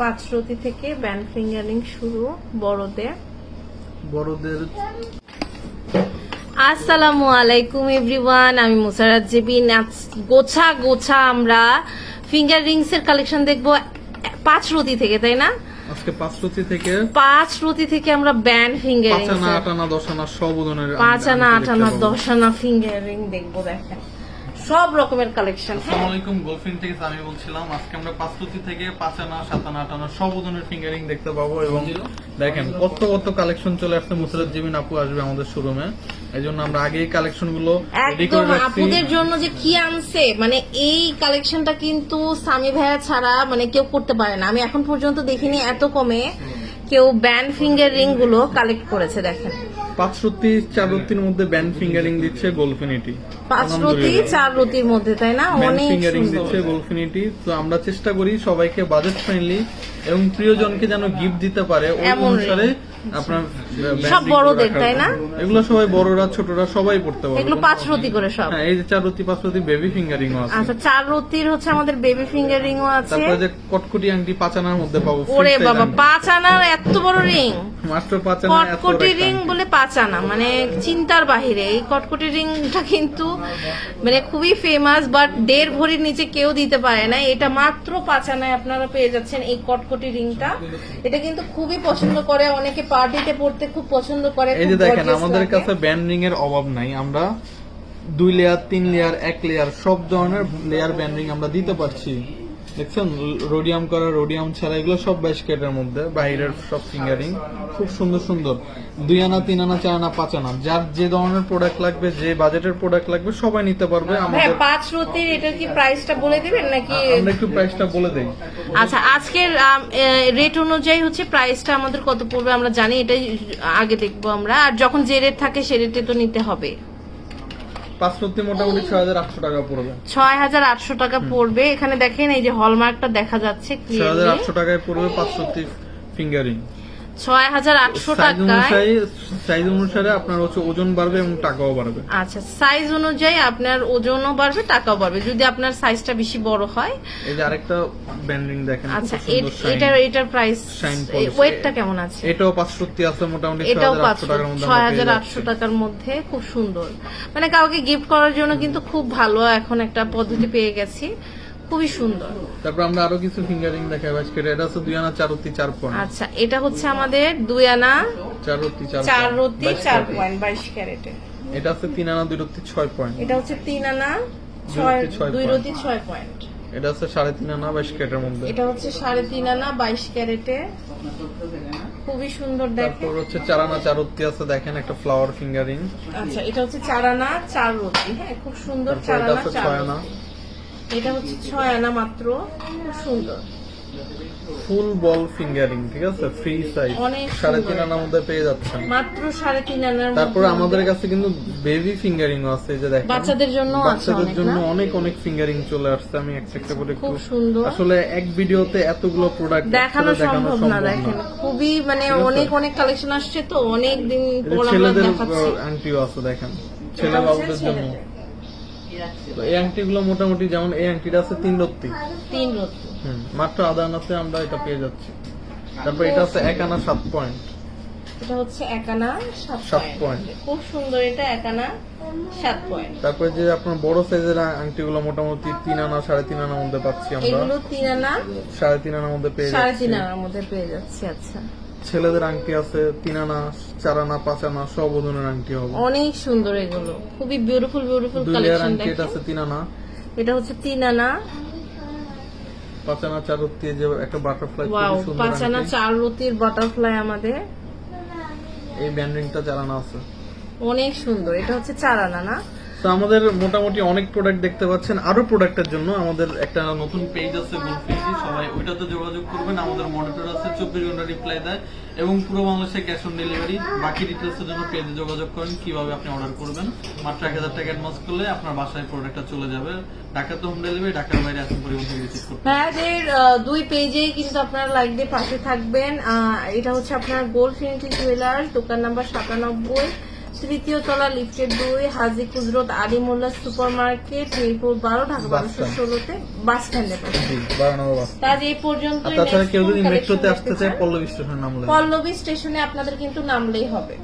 পাঁচরতি থেকে band fingering শুরু বড়দের। বড়দের আসসালামু আলাইকুম এভরিওয়ান। আমি মুসারাত জেবিন। গোছা গোছা আমরা ফিঙ্গার রিংস এর কালেকশন দেখব পাঁচ রতি থেকে তাই না? আজকে পাঁচরতি থেকে পাঁচ রতি থেকে আমরা ব্যান্ড ফিঙ্গার পাঁচানা আটানা দশানা সব ওজনের পাঁচ আনা আংটি আট আনা দশ আনা ফিঙ্গার রিং দেখব দেখেন সব রকমের কালেকশন হ্যাঁ। আসসালামু আলাইকুম গোলফিন থেকে আমি বলছিলাম। আজকে আমরা পাঁচরতি থেকে পাঁচানা সাতানা আটানা সব ওজনের ফিঙ্গারিং দেখতে পাবো এবং দেখেন কত কত কালেকশন চলে আসছে। মুসরাত জিমিন আপু আসবে আমাদের শোরুমে এই জন্য আমরা আগেই কালেকশনগুলো রেডি একদম আপুদের জন্য যে কি আনছে মানে এই কালেকশনটা কিন্তু সামি ভাইয়া ছাড়া মানে কেউ করতে পারে না। আমি এখন পর্যন্ত দেখিনি এত কমে। কেউ ব্যান্ড ফিঙ্গার রিংগুলো কালেক্ট করেছে দেখেন। পাঁচরতি চাররতির মধ্যে ব্যান্ড ফিঙ্গারিং দিচ্ছে গোলফিনিটি পাঁচ রতি চার রতির মধ্যে তাই না? অনেক ফিঙ্গারিং দিচ্ছে গোলফিনিটি তো আমরা চেষ্টা করি সবাইকে বাজেট ফ্রেন্ডলি এবং প্রিয়জনকে যেন গিফট দিতে পারে ওই অনুসারে আপনার সব বড়দের, তাই না? এগুলো সবাই বড়রা ছোটরা সবাই পড়তে পারবে। এগুলো পাঁচ রতি করে সব। হ্যাঁ এই যে চার রতি পাঁচ রতি বেবি ফিঙ্গারিং আছে। আচ্ছা চার রতির হচ্ছে আমাদের বেবি ফিঙ্গার আছে। তারপরে যে কটকটি আংটি পাঁচ আনার মধ্যে পাবো ওরে বাবা পাঁচ আনার এত বড় রিং পাঁচানা কটকটি রিং বলে পাঁচ আনা মানে চিন্তার বাহিরে। এই কটকটি রিংটা কিন্তু মানে খুবই ফেমাস বাট দেড় ভরির নিচে কেউ দিতে পারে না। এটা মাত্র পাঁচ আপনারা পেয়ে যাচ্ছেন এই কটকটি রিংটা। এটা কিন্তু খুবই পছন্দ করে। অনেকে পার্টিতে পড়তে খুব পছন্দ করে এই যে দেখেন আমাদের। কাছে ব্যান্ডিং এর অভাব নাই। আমরা দুই লেয়ার তিন লেয়ার এক লেয়ার সব ধরনের লেয়ার ব্যান্ডিং আমরা দিতে পারছি। দেখছেন? রোডিয়াম করা রোডিয়াম ছাড়া এগুলো সব বাইশ কেটের মধ্যে বাইরের সব ফিঙ্গারিং খুব সুন্দর সুন্দর। দুই আনা তিন আনা চার আনা পাঁচ আনা। যার যে ধরনের প্রোডাক্ট লাগবে যে বাজেটের প্রোডাক্ট লাগবে সবাই নিতে পারবে। হ্যাঁ আমাদের পাঁচ রতির এটার কি প্রাইসটা বলে দিবেন নাকি আমরা একটু প্রাইসটা বলে দেই। আচ্ছা আজকের রেট অনুযায়ী হচ্ছে প্রাইসটা আমাদের কত পড়বে আমরা জানি এটাই আগে দেখব আমরা। আর যখন যে রেট থাকে সে রেটে তো নিতে হবে। সত্যি মোটামুটি ছয় হাজার আটশো টাকা পড়বে। ছয় হাজার আটশো টাকা পড়বে। এখানে দেখেন এই যে হলমার্কটা দেখা যাচ্ছে ছয় হাজার আটশো টাকায় পড়বে পাসপোর্টে ফিঙ্গারিং ছয় হাজার আটশো সাইজ টাকায় অনুসারে সাইজ অনুসারে আপনার হচ্ছে ওজন বাড়বে এবং টাকাও বাড়বে। আচ্ছা সাইজ অনুযায়ী আপনার ওজনও বাড়বে টাকাও বাড়বে। যদি আপনার সাইজটা বেশি বড় হয় এই যে আরেকটা ব্যান্ডিং দেখেন আচ্ছা। এটার এটার প্রাইস ওয়েটটা কেমন আছে? এটাও পাঁচশোটি আছে মোটামুটি এটাও পাঁচশো ছয় হাজার আটশো টাকার মধ্যে খুব সুন্দর। মানে কাউকে গিফট করার জন্য কিন্তু খুব ভালো এখন একটা পদ্ধতি পেয়ে গেছি। খুবই সুন্দর। তারপর আমরা আরও কিছু ফিঙ্গারিং দেখাই আজকে। এটা হচ্ছে দুই আনা চার চারতি চার পয়েন্ট আচ্ছা এটা হচ্ছে আমাদের দুই আনা চারতি চার চার point, রতি 22 চার পয়েন্ট বাইশ ক্যারেটে। এটা আছে তিন আনা দুই রতি ছয় পয়েন্ট এটা হচ্ছে তিন আনা ছয় দুই point। ছয় পয়েন্ট এটা আছে সাড়ে তিন আনা বাইশ কেটের মধ্যে। এটা হচ্ছে সাড়ে তিন আনা বাইশ ক্যারেটে। খুবই সুন্দর দেখে। তারপর হচ্ছে চার আনা চারতি আছে দেখেন একটা ফ্লাওয়ার ফিঙ্গারিং আচ্ছা এটা হচ্ছে চার আনা চার রতি হ্যাঁ খুব সুন্দর তারপর চার এটা হচ্ছে ছয় আনা মাত্র। খুব সুন্দর। ফুল বল ফিঙ্গারিং ঠিক আছে? ফ্রি সাইজ সাড়ে তিন আনার মধ্যে পেয়ে যাচ্ছেন। মাত্র সাড়ে তিন আনার তারপর আমাদের কাছে কিন্তু বেবি ফিঙ্গারিং আছে যে দেখেন। বাচ্চাদের জন্যও আছে বাচ্চাদের জন্য অনেক অনেক ফিঙ্গারিং চলে আসছে। আমি একটা একটা করে খুব সুন্দর। আসলে এক ভিডিওতে এতগুলো প্রোডাক্ট দেখানো সম্ভব না দেখেন। খুবই মানে অনেক অনেক কালেকশন আসছে তো। অনেক দিন পর আমরা দেখাচ্ছি। আংটিও আছে দেখেন। ছেলে বাবুদের জন্য। তো এই আংটিগুলো মোটামুটি যেমন এই আংটিটা আছে তিন রত্তি। তিন রত্ন হুম মাত্র আধা আনাতে আমরা এটা পেয়ে যাচ্ছি। তারপর এটা আছে এক আনা সাত পয়েন্ট। এটা হচ্ছে একানা সাত সাত পয়েন্ট। খুব সুন্দর এটা একানা সাত পয়েন্ট। তারপরে যে আপনার বড় সাইজের আংটিগুলো মোটামুটি তিন আনা সাড়ে তিন আনার মধ্যে পাচ্ছি আমরা। এগুলো তিন আনা? সাড়ে তিন আনার মধ্যে পেয়ে সাড়ে যাচ্ছি। তিন আনার মধ্যে পেয়ে যাচ্ছি আচ্ছা। ছেলেদের আংটি আছে তিন আনা চার আনা পাঁচ আনা সব ওজনের আংটি হবে। অনেক সুন্দর এগুলো। খুবই বিউটিফুল বিউটিফুল কালেকশন আংটি এটা আছে তিন আনা। এটা হচ্ছে তিন আনা। পাঁচ আনা চার রত্তি যে একটা বাটারফ্লাই ওয়াও পাঁচ আনা চার রতির বাটারফ্লাই আমাদের। এই ব্যান্ডিংটা চার আনা আছে। অনেক সুন্দর। এটা হচ্ছে চার আনা না? তো আমাদের মোটামুটি অনেক প্রোডাক্ট দেখতে পাচ্ছেন। আরও প্রোডাক্টের জন্য আমাদের একটা নতুন পেজ আছে গুলফিজি সবাই ওইটাতে যোগাযোগ করবেন। আমাদের মনিটর আছে, চব্বিশ ঘণ্টা রিপ্লাই দেয় এবং পুরো বাংলাদেশে ক্যাশ অন ডেলিভারি বাকি ডিটেলস এর জন্য পেজে যোগাযোগ করেন, কীভাবে আপনি অর্ডার করবেন। মাত্র এক হাজার টাকা অ্যাডভান্স করলে আপনার বাসায় প্রোডাক্টটা চলে যাবে। ঢাকা তো হোম ডেলিভারি ঢাকার বাইরে এখন পরিবহন থেকে রিসিভ করতে ভাইয়াদের দুই পেজেই কিন্তু আপনারা লাইক দিয়ে পাশে থাকবেন। এটা হচ্ছে আপনার গোল্ড ফিনিটি জুয়েলার্স দোকান নাম্বার সাতানব্বই। তৃতীয় তলা লিফটের দুই হাজি কুজরত আলী মোল্লা সুপার মার্কেট মিরপুর বারো ঢাকা বারোশো ষোলোতে বাস স্ট্যান্ডে কাজ এই পর্যন্ত তাছাড়া কেউ যদি মেট্রোতে আসতে চায় পল্লবী স্টেশন নামলে পল্লবী স্টেশনে আপনাদের কিন্তু নামলেই হবে।